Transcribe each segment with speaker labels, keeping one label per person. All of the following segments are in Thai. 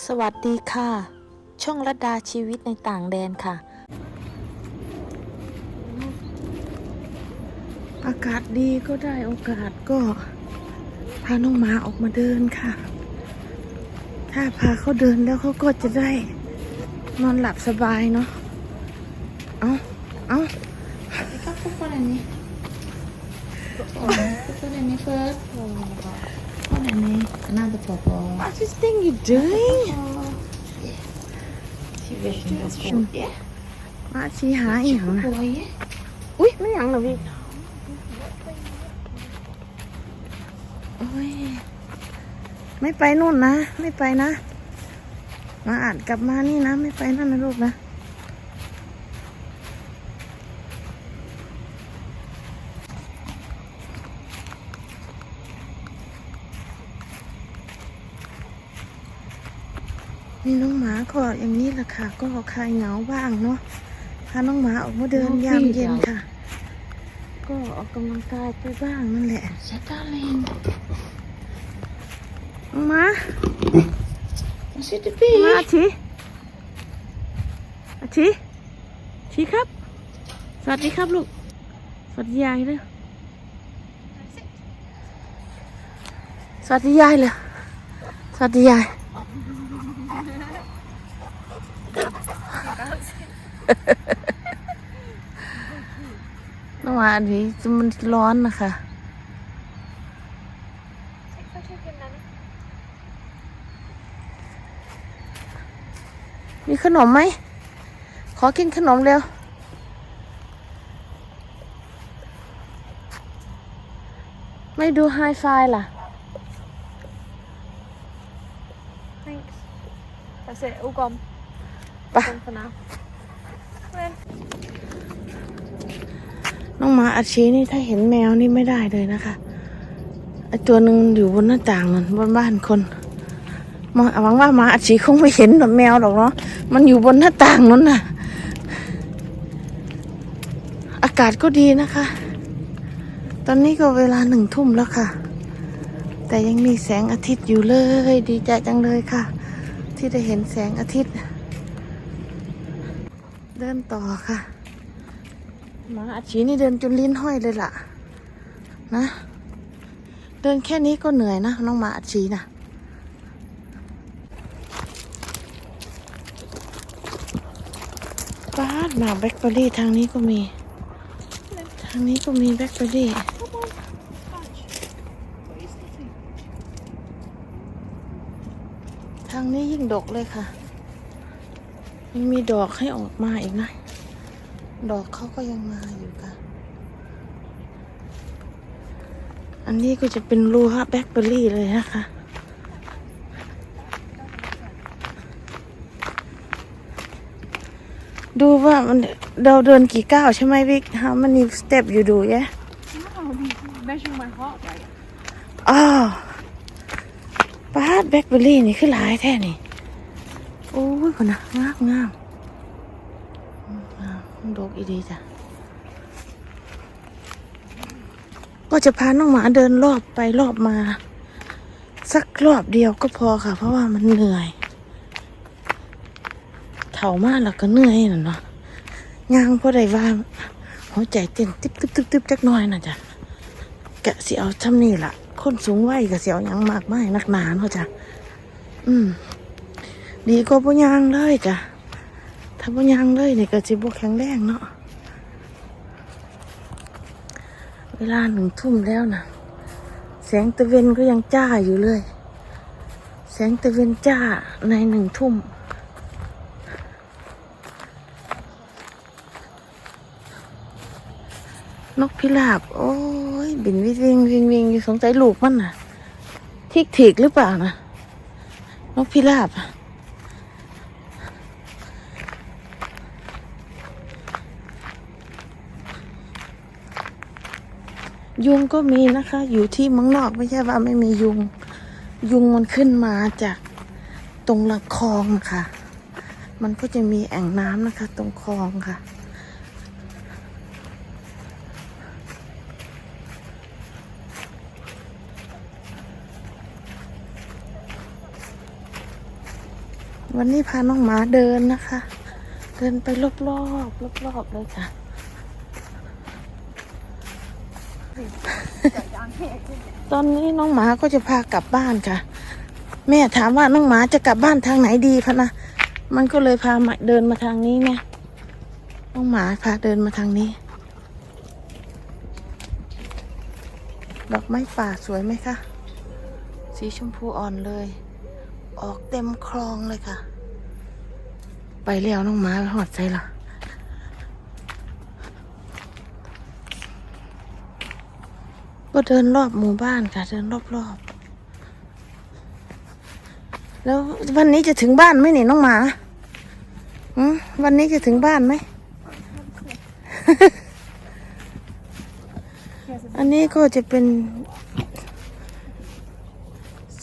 Speaker 1: สวัสดีค่ะ ช่องระดาชีวิตในต่างแดนค่ะ อากาศดีก็ได้โอกาสก็ พาน้องหมาออกมาเดินค่ะ ถ้าพาเขาเดินแล้วเขาก็จะได้ นอนหลับสบายเนาะเอาเอา
Speaker 2: Ikaw po pala ni. Oo, po pala ni first. Pala ni. Another popo.
Speaker 1: What is thing you doing
Speaker 2: She wishing this for yeah.
Speaker 1: มาชี้ หาอีหยังนะ
Speaker 2: Boy.
Speaker 1: อุ้ยไม่หยังเหรอพี่โอ้ยไม่ไปนู่นนะ ไม่ไปนะ มาอ่านกลับมานี่นะ ไม่ไปนั่นนะลูกนะ นี่น้องหมาก็อย่างนี้แหละค่ะ ก็คลายเหงาบ้างเนาะพาน้องหมาออกมาเดิน
Speaker 2: น้อง
Speaker 1: ยาม
Speaker 2: พี่
Speaker 1: เย็น
Speaker 2: เหรอ
Speaker 1: ค่ะ ก็ออกกำลังกายไปบ้างนั่นแหละ
Speaker 2: Sa darling.
Speaker 1: น้องหมา
Speaker 2: Sit the
Speaker 1: มา
Speaker 2: bee.
Speaker 1: อาชีอาชีชีครับ สวัสดีครับลูก สวัสดียายเลยสวัสดียายเลยสวัสดียาย น้องหมาอันนี้มันร้อนนะคะมีขนมไหม ขอกินขนมเร็ว ไม่ดูไฮไฟล่ะ
Speaker 3: Thanks. That's it, all gone.
Speaker 1: ไป
Speaker 3: Gone for now.
Speaker 1: น้องหมาอาชีนี่ถ้าเห็นแมวนี่ไม่ได้เลยนะคะไอตัวหนึ่งอยู่บนหน้าต่างนั่นบนบ้านคนมองหวังว่าหมาอาชีคงไม่เห็นหรอกแมวหรอกเนาะมันอยู่บนหน้าต่างนั่นน่ะ อากาศก็ดีนะคะ ตอนนี้ก็เวลาหนึ่งทุ่มแล้วค่ะ แต่ยังมีแสงอาทิตย์อยู่เลยดีใจจังเลยค่ะ ที่ได้เห็นแสงอาทิตย์ เดินต่อค่ะ มาอาชีนี่เดินจนลิ้นห้อยเลยล่ะ นะ เดินแค่นี้ก็เหนื่อยนะน้องหมาอาชีนะป้าดหมาแบล็คเบอร์รี่ทางนี้ก็มี ทางนี้ก็มีแบล็คเบอร์รี่ทางนี้ยิ่งดกเลยค่ะ ยังมีดอกให้ออกมาอีกนะ ดอกเขาก็ยังมาอยู่ค่ะ อันนี้ก็จะเป็นรูฮะแบล็คเบอร์รี่เลยนะคะ ดูว่ามันเราเดินกี่ก้าวใช่ไหมวิก How many step you do yeah
Speaker 3: No, I'm measuring my heart rate.
Speaker 1: อ้าวปาดแบล็คเบอร์รี่นี่คือหลายแท้นี่ โอ้ยคนนะงามงามงาม ดกอีดีจ้ะ ก็จะพาน้องหมาเดินรอบไปรอบมา สักรอบเดียวก็พอค่ะ เพราะว่ามันเหนื่อยเถ่ามากแล้วก็เหนื่อยน่ะเนาะยางพอได้ว่าหัวใจเต้นตึ๊บตึ๊บตึ๊บตึ๊บจักน่อยน่ะจ้ะกะสิเอาทำนี่ล่ะ คนสูงวัยกะสิเอายังมากไม่นักหนาเนาะจ้ะอืม ดีกว่าบ่ยางเลยจ้ะ ถ้าบ่ยางเลยนี่ก็สิบ่แข็งแรงเนาะ เวลาหนึ่งทุ่มแล้วนะแสงตะเวนก็ยังจ้าอยู่เลย แสงตะเวนจ้าในหนึ่งทุ่มนกพิราบ โอ้ย บินวิ่งวิ่งวิงวิงอยู่สงสัยลูกมันน่ะทิกถิกหรือเปล่านะนกพิราบอะ ยุงก็มีนะคะ อยู่ที่เมืองนอกไม่ใช่ว่าไม่มียุง ยุงมันขึ้นมาจากตรงลำคลองค่ะ มันก็จะมีแอ่งน้ำนะคะ ตรงคลองค่ะ วันนี้พาน้องหมาเดินนะคะ เดินไปรอบๆรอบๆเลยค่ะ ตอนนี้น้องหมาก็จะพากลับบ้านค่ะ แม่ถามว่าน้องหมาจะกลับบ้านทางไหนดีพะนะมันก็เลยพามาเดินมาทางนี้เนี่ยน้องหมาพาเดินมาทางนี้ดอกไม้ป่าสวยไหมคะสีชมพูอ่อนเลย ออกเต็มคลองเลยค่ะ ไปแล้วน้องหมาหอดใจละก็ เดินรอบหมู่บ้านค่ะ เดินรอบๆ แล้ววันนี้จะถึงบ้านไหมเนี่ยน้องหมาอืมวันนี้จะถึงบ้านไหม อันนี้ก็จะเป็น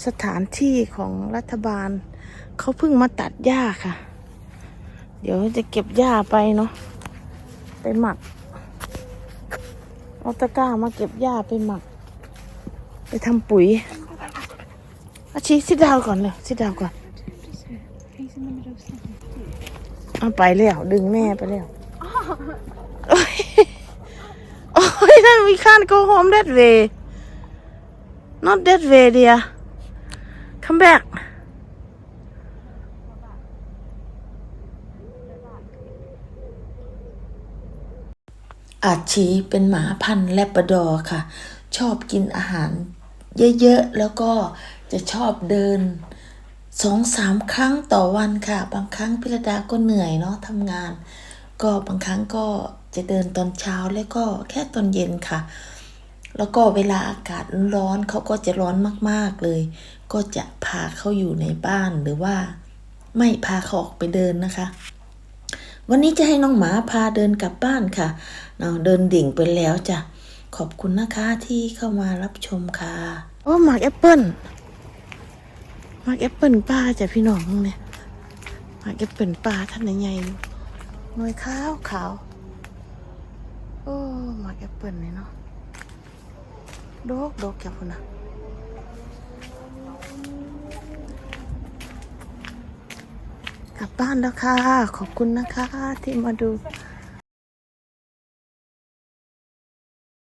Speaker 1: สถานที่ของรัฐบาล เขาเพิ่งมาตัดหญ้าค่ะ เดี๋ยวจะเก็บหญ้าไปเนาะไปหมักเอาตะกร้ามาเก็บหญ้าไปหมัก ไปทำปุ๋ยอาชีสิดาวก่อนเลยสิดาวก่อนเอาไปแล้วดึงแม่ไปแล้วโอ้ยโอ้ยนั่น we can't go home that way not that way dear come back อาชีเป็นหมาพันธุ์แลบดอร์ค่ะ ชอบกินอาหาร เยอะๆ แล้วก็จะชอบเดินสองสามครั้งต่อวันค่ะ บางครั้งพิรดาก็เหนื่อยเนาะทำงาน ก็บางครั้งก็จะเดินตอนเช้าแล้วก็แค่ตอนเย็นค่ะ แล้วก็เวลาอากาศร้อนเขาก็จะร้อนมากๆเลย ก็จะพาเขาอยู่ในบ้านหรือว่า ไม่พาเขาออกไปเดินนะคะ วันนี้จะให้น้องหมาพาเดินกลับบ้านค่ะเนาะเดินดิ่งไปแล้วจ้ะ ขอบคุณนะคะที่เข้ามารับชมค่ะ โอ้หมากแอปเปิ้ลหมากแอปเปิ้ลป้าจ้ะพี่น้องเนี่ยหมากแอปเปิ้ลป้าท่านใหญ่หน่วยขาวขาวโอ้หมากแอปเปิ้ลเนี่ยเนาะดอกดอกแกพุ่นนะกลับบ้านแล้วค่ะ ขอบคุณนะคะที่มาดู